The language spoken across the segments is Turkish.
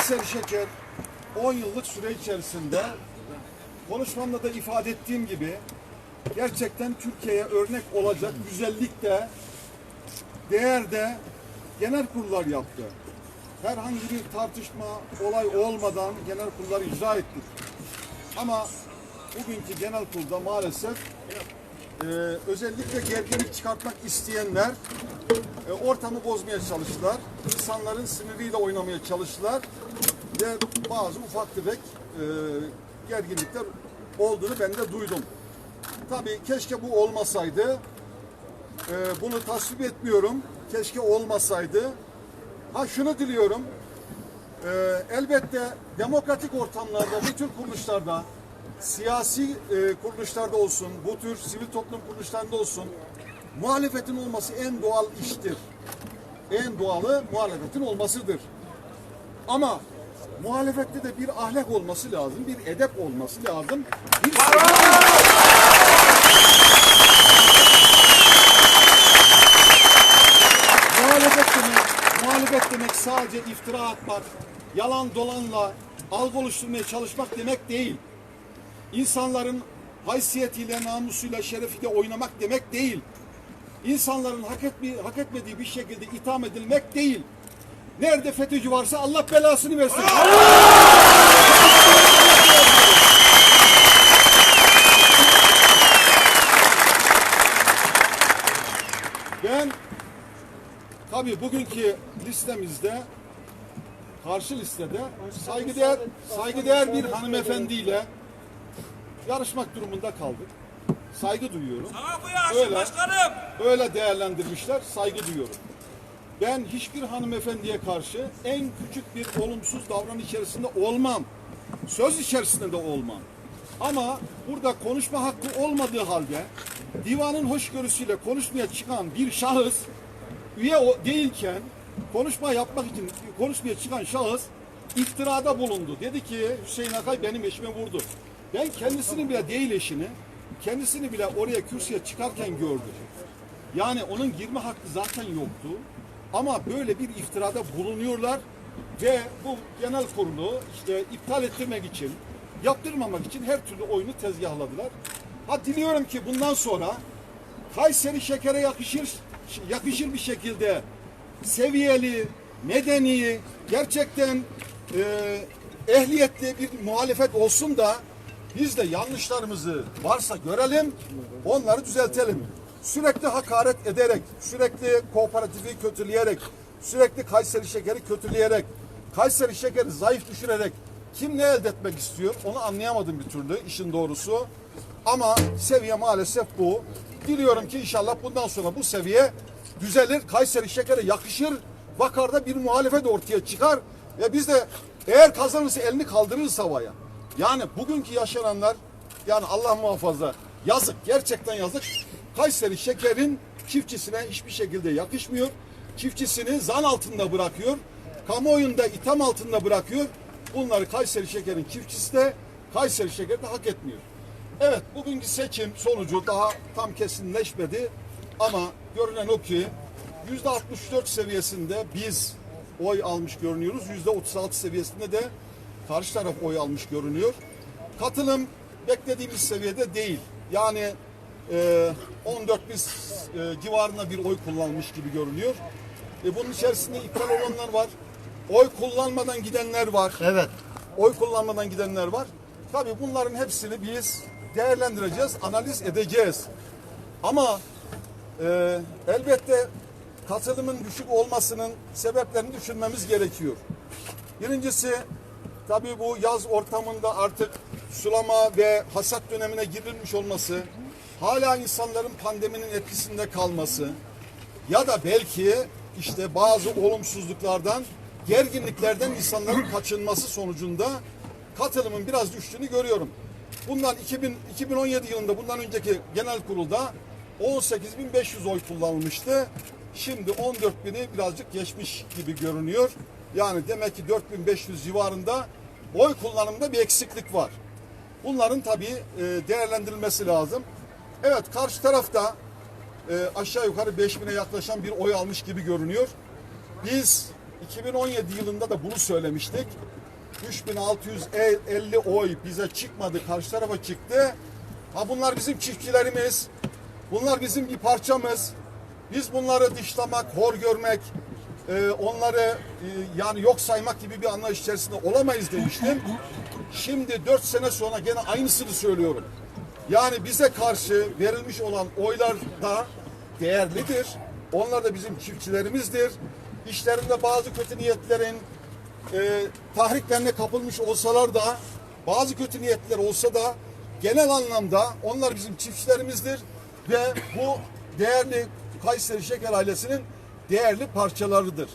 Kayseri Şeker 10 yıllık süre içerisinde konuşmamda da ifade ettiğim gibi gerçekten Türkiye'ye örnek olacak güzellikte, değerde genel kurullar yaptı. Herhangi bir tartışma, olay olmadan genel kurulları icra ettik. Ama bugünkü genel kurulda maalesef e, özellikle gerginlik çıkartmak isteyenler e, ortamı bozmaya çalıştılar. İnsanların siniriyle oynamaya çalıştılar. Ve bazı ufak tefek e, gerginlikler olduğunu ben de duydum. Tabii keşke bu olmasaydı. E, bunu tasvip etmiyorum. Keşke olmasaydı. Ha şunu diliyorum. E, elbette demokratik ortamlarda, bu tür kuruluşlarda, siyasi e, kuruluşlarda olsun, bu tür sivil toplum kuruluşlarında olsun, muhalefetin olması en doğal iştir. En doğalı muhalefetin olmasıdır. Ama muhalefette de bir ahlak olması lazım, bir edep olması lazım. Bir muhalefet demek, muhalefet demek sadece iftira atmak, yalan dolanla algı oluşturmaya çalışmak demek değil. İnsanların haysiyetiyle, namusuyla, şerefiyle oynamak demek değil. İnsanların hak, etme, hak etmediği bir şekilde itham edilmek değil. Nerede FETÖ'cü varsa Allah belasını versin. Ben tabii bugünkü listemizde karşı listede saygıdeğer saygıdeğer bir hanımefendiyle yarışmak durumunda kaldık. Saygı duyuyorum. Sana bu yaşlı Öyle. başkanım. Öyle değerlendirmişler. Saygı duyuyorum. Ben hiçbir hanımefendiye karşı en küçük bir olumsuz davranış içerisinde olmam. Söz içerisinde de olmam. Ama burada konuşma hakkı olmadığı halde divanın hoşgörüsüyle konuşmaya çıkan bir şahıs üye değilken konuşma yapmak için konuşmaya çıkan şahıs iftirada bulundu. Dedi ki Hüseyin Akay benim eşime vurdu. Ben kendisini bile değil eşini, kendisini bile oraya kürsüye çıkarken gördüm. Yani onun girme hakkı zaten yoktu. Ama böyle bir iftirada bulunuyorlar ve bu genel kurulu işte iptal ettirmek için, yaptırmamak için her türlü oyunu tezgahladılar. Ha diliyorum ki bundan sonra Kayseri şekere yakışır yakışır bir şekilde seviyeli, medeni, gerçekten e, ehliyetli bir muhalefet olsun da biz de yanlışlarımızı varsa görelim, onları düzeltelim. Sürekli hakaret ederek, sürekli kooperatifi kötüleyerek, sürekli Kayseri şekeri kötüleyerek, Kayseri şekeri zayıf düşürerek kim ne elde etmek istiyor onu anlayamadım bir türlü işin doğrusu. Ama seviye maalesef bu. Diliyorum ki inşallah bundan sonra bu seviye düzelir. Kayseri şekere yakışır. Vakarda bir muhalefet ortaya çıkar. Ve biz de eğer kazanırsa elini kaldırırız havaya. Yani bugünkü yaşananlar yani Allah muhafaza yazık gerçekten yazık. Kayseri şekerin çiftçisine hiçbir şekilde yakışmıyor. Çiftçisini zan altında bırakıyor. Kamuoyunda itham altında bırakıyor. Bunları Kayseri şekerin çiftçisi de Kayseri şekeri de hak etmiyor. Evet bugünkü seçim sonucu daha tam kesinleşmedi ama görünen o ki yüzde 64 seviyesinde biz oy almış görünüyoruz. Yüzde 36 seviyesinde de karşı taraf oy almış görünüyor. Katılım beklediğimiz seviyede değil. Yani e, 14 bin e, civarında bir oy kullanmış gibi görünüyor. E, bunun içerisinde iptal olanlar var. Oy kullanmadan gidenler var Evet. oy kullanmadan gidenler var. Tabii bunların hepsini biz değerlendireceğiz, analiz edeceğiz. Ama e, elbette katılımın düşük olmasının sebeplerini düşünmemiz gerekiyor. Birincisi tabii bu yaz ortamında artık sulama ve hasat dönemine girilmiş olması, hala insanların pandeminin etkisinde kalması ya da belki işte bazı olumsuzluklardan, gerginliklerden insanların kaçınması sonucunda katılımın biraz düştüğünü görüyorum. Bundan 2000, 2017 yılında bundan önceki genel kurulda 18.500 oy kullanılmıştı. Şimdi 14.000'i birazcık geçmiş gibi görünüyor. Yani demek ki 4500 civarında oy kullanımında bir eksiklik var. Bunların tabii e, değerlendirilmesi lazım. Evet karşı tarafta e, aşağı yukarı 5000'e yaklaşan bir oy almış gibi görünüyor. Biz 2017 yılında da bunu söylemiştik. 3650 oy bize çıkmadı, karşı tarafa çıktı. Ha bunlar bizim çiftçilerimiz. Bunlar bizim bir parçamız. Biz bunları dışlamak, hor görmek, e, onları e, yani yok saymak gibi bir anlayış içerisinde olamayız demiştim. Şimdi 4 sene sonra gene aynısını söylüyorum. Yani bize karşı verilmiş olan oylar da değerlidir. Onlar da bizim çiftçilerimizdir. İşlerinde bazı kötü niyetlerin e, tahriklerine kapılmış olsalar da bazı kötü niyetler olsa da genel anlamda onlar bizim çiftçilerimizdir ve bu değerli Kayseri Şeker ailesinin değerli parçalarıdır.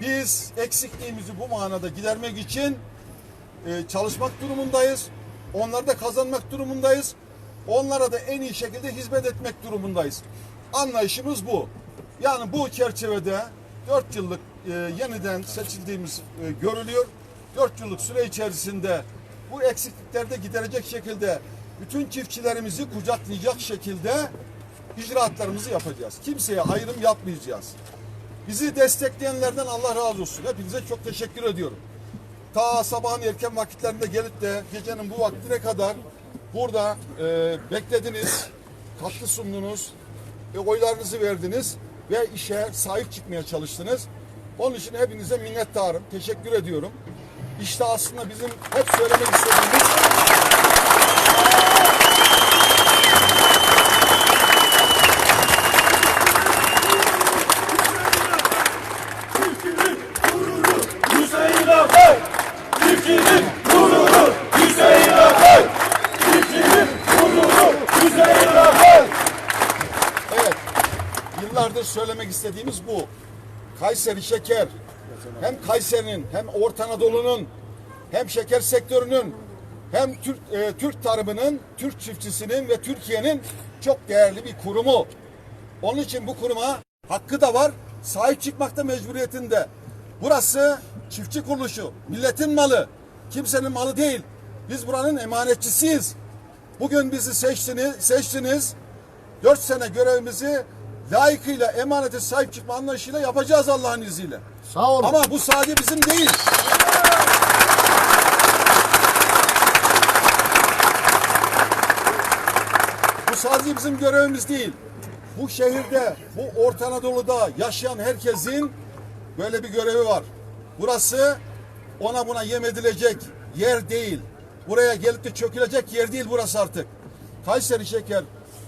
Biz eksikliğimizi bu manada gidermek için e, çalışmak durumundayız. Onları da kazanmak durumundayız. Onlara da en iyi şekilde hizmet etmek durumundayız. Anlayışımız bu. Yani bu çerçevede 4 yıllık e, yeniden seçildiğimiz e, görülüyor. 4 yıllık süre içerisinde bu eksiklikleri de giderecek şekilde bütün çiftçilerimizi kucaklayacak şekilde icraatlarımızı yapacağız. Kimseye ayrım yapmayacağız. Bizi destekleyenlerden Allah razı olsun. Hepinize çok teşekkür ediyorum. Ta sabahın erken vakitlerinde gelip de gecenin bu vaktine kadar burada e, beklediniz, katkı sundunuz, ve oylarınızı verdiniz ve işe sahip çıkmaya çalıştınız. Onun için hepinize minnettarım, teşekkür ediyorum. İşte aslında bizim hep söylemek istediğimiz Hüseyin Akay! Çiftçinin gururu Hüseyin Akay! Çiftçinin gururu Hüseyin Akay! Evet. Yıllardır söylemek istediğimiz bu. Kayseri şeker hem Kayseri'nin hem Orta Anadolu'nun hem şeker sektörünün hem Türk, e, Türk tarımının, Türk çiftçisinin ve Türkiye'nin çok değerli bir kurumu. Onun için bu kuruma hakkı da var, sahip çıkmakta mecburiyetinde. Burası çiftçi kuruluşu, milletin malı, kimsenin malı değil. Biz buranın emanetçisiyiz. Bugün bizi seçtiniz, seçtiniz. Dört sene görevimizi layıkıyla emanete sahip çıkma anlayışıyla yapacağız Allah'ın izniyle. Sağ olun. Ama bu sadece bizim değil. Bu sadece bizim görevimiz değil. Bu şehirde, bu Orta Anadolu'da yaşayan herkesin böyle bir görevi var. Burası ona buna yem edilecek yer değil. Buraya gelip de çökülecek yer değil burası artık. Kayseri Şeker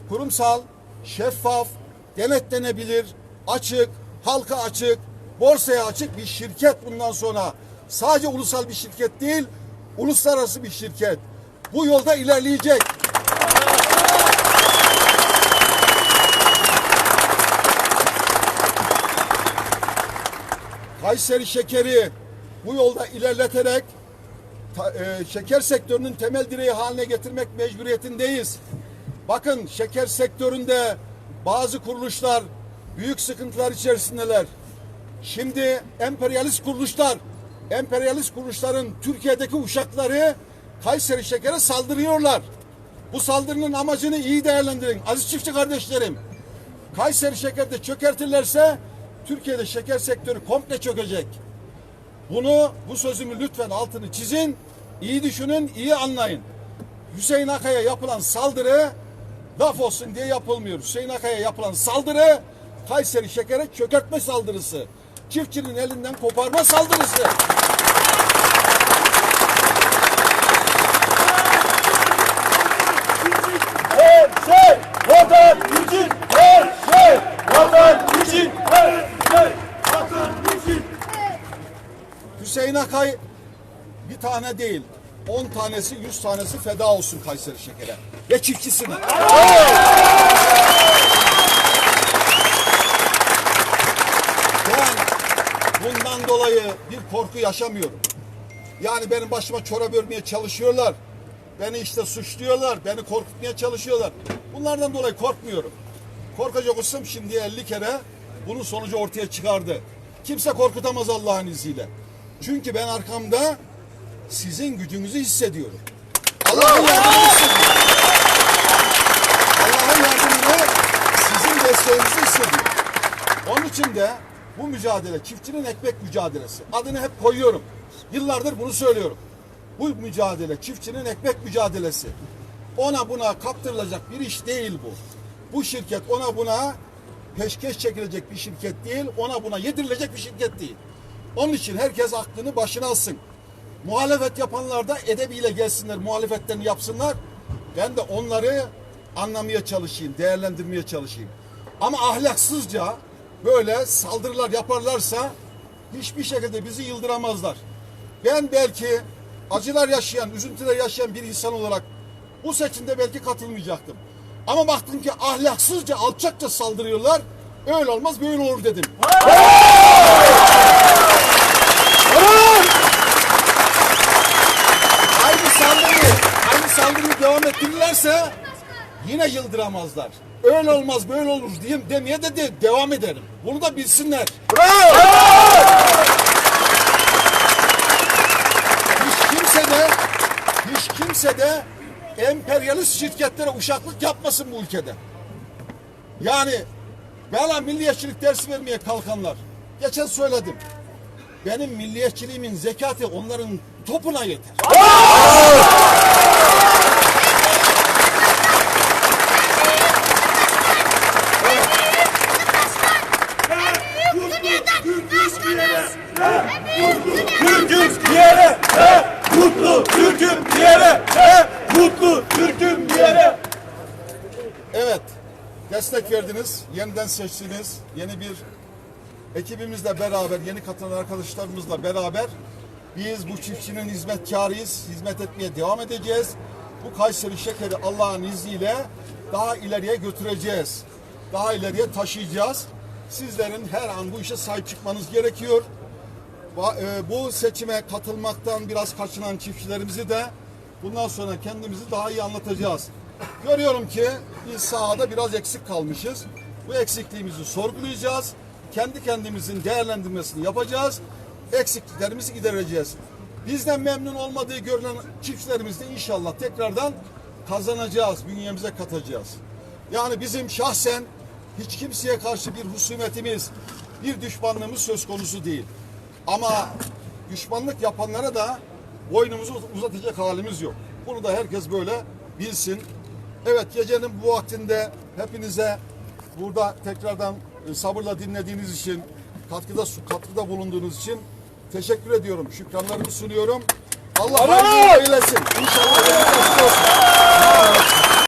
kurumsal, şeffaf, denetlenebilir, açık, halka açık, borsaya açık bir şirket bundan sonra. Sadece ulusal bir şirket değil, uluslararası bir şirket. Bu yolda ilerleyecek. Kayseri şekeri bu yolda ilerleterek e, şeker sektörünün temel direği haline getirmek mecburiyetindeyiz. Bakın şeker sektöründe bazı kuruluşlar büyük sıkıntılar içerisindeler. Şimdi emperyalist kuruluşlar, emperyalist kuruluşların Türkiye'deki uşakları Kayseri şekere saldırıyorlar. Bu saldırının amacını iyi değerlendirin. Aziz çiftçi kardeşlerim, Kayseri şekerde çökertirlerse Türkiye'de şeker sektörü komple çökecek. Bunu, bu sözümü lütfen altını çizin, iyi düşünün, iyi anlayın. Hüseyin Akay'a yapılan saldırı laf olsun diye yapılmıyor. Hüseyin Akay'a yapılan saldırı Kayseri şekere çökertme saldırısı. Çiftçinin elinden koparma saldırısı. Her şey vatan için! Her şey vatan için! Her şey vatan için! Hüseyin Akay bir tane değil, 10 tanesi, 100 tanesi feda olsun Kayseri şekere ve çiftçisine. Ben bundan dolayı bir korku yaşamıyorum. Yani benim başıma çorap örmeye çalışıyorlar. Beni işte suçluyorlar, beni korkutmaya çalışıyorlar. Bunlardan dolayı korkmuyorum. Korkacak olsam şimdiye 50 kere bunun sonucu ortaya çıkardı. Kimse korkutamaz Allah'ın izniyle. Çünkü ben arkamda sizin gücünüzü hissediyorum. Allah'ın yardımını hissediyorum. Allah'ın yardımını sizin desteğinizi hissediyorum. Onun için de Bu mücadele çiftçinin ekmek mücadelesi. Adını hep koyuyorum. Yıllardır bunu söylüyorum. Bu mücadele çiftçinin ekmek mücadelesi. Ona buna kaptırılacak bir iş değil bu. Bu şirket ona buna peşkeş çekilecek bir şirket değil, ona buna yedirilecek bir şirket değil. Onun için herkes aklını başına alsın. Muhalefet yapanlar da edebiyle gelsinler, muhalefetlerini yapsınlar. Ben de onları anlamaya çalışayım, değerlendirmeye çalışayım. Ama ahlaksızca böyle saldırılar yaparlarsa hiçbir şekilde bizi yıldıramazlar. Ben belki acılar yaşayan, üzüntüler yaşayan bir insan olarak bu seçimde belki katılmayacaktım. Ama baktım ki ahlaksızca, alçakça saldırıyorlar. Öyle olmaz, böyle olur dedim. Saldırıyı devam ettirirlerse yine yıldıramazlar. Öyle olmaz, böyle olur diyeyim demeye de, de devam ederim. Bunu da bilsinler. Hiç kimse de hiç kimse de emperyalist şirketlere uşaklık yapmasın bu ülkede. Yani bana milliyetçilik dersi vermeye kalkanlar. Geçen söyledim. Benim milliyetçiliğimin zekatı onların topuna yeter. Destek verdiniz, yeniden seçtiniz. Yeni bir ekibimizle beraber, yeni katılan arkadaşlarımızla beraber biz bu çiftçinin hizmetkarıyız, hizmet etmeye devam edeceğiz. Bu Kayseri şekeri Allah'ın izniyle daha ileriye götüreceğiz. Daha ileriye taşıyacağız. Sizlerin her an bu işe sahip çıkmanız gerekiyor. E, Bu seçime katılmaktan biraz kaçınan çiftçilerimizi de bundan sonra kendimizi daha iyi anlatacağız. Görüyorum ki biz sahada biraz eksik kalmışız. Bu eksikliğimizi sorgulayacağız. Kendi kendimizin değerlendirmesini yapacağız. Eksikliklerimizi gidereceğiz. Bizden memnun olmadığı görülen çiftçilerimiz de inşallah tekrardan kazanacağız, bünyemize katacağız. Yani bizim şahsen hiç kimseye karşı bir husumetimiz, bir düşmanlığımız söz konusu değil. Ama düşmanlık yapanlara da boynumuzu uzatacak halimiz yok. Bunu da herkes böyle bilsin. Evet gecenin bu vaktinde hepinize burada tekrardan e, sabırla dinlediğiniz için, katkıda katkıda bulunduğunuz için teşekkür ediyorum. Şükranlarımı sunuyorum. Allah hayırlı eylesin. İnşallah.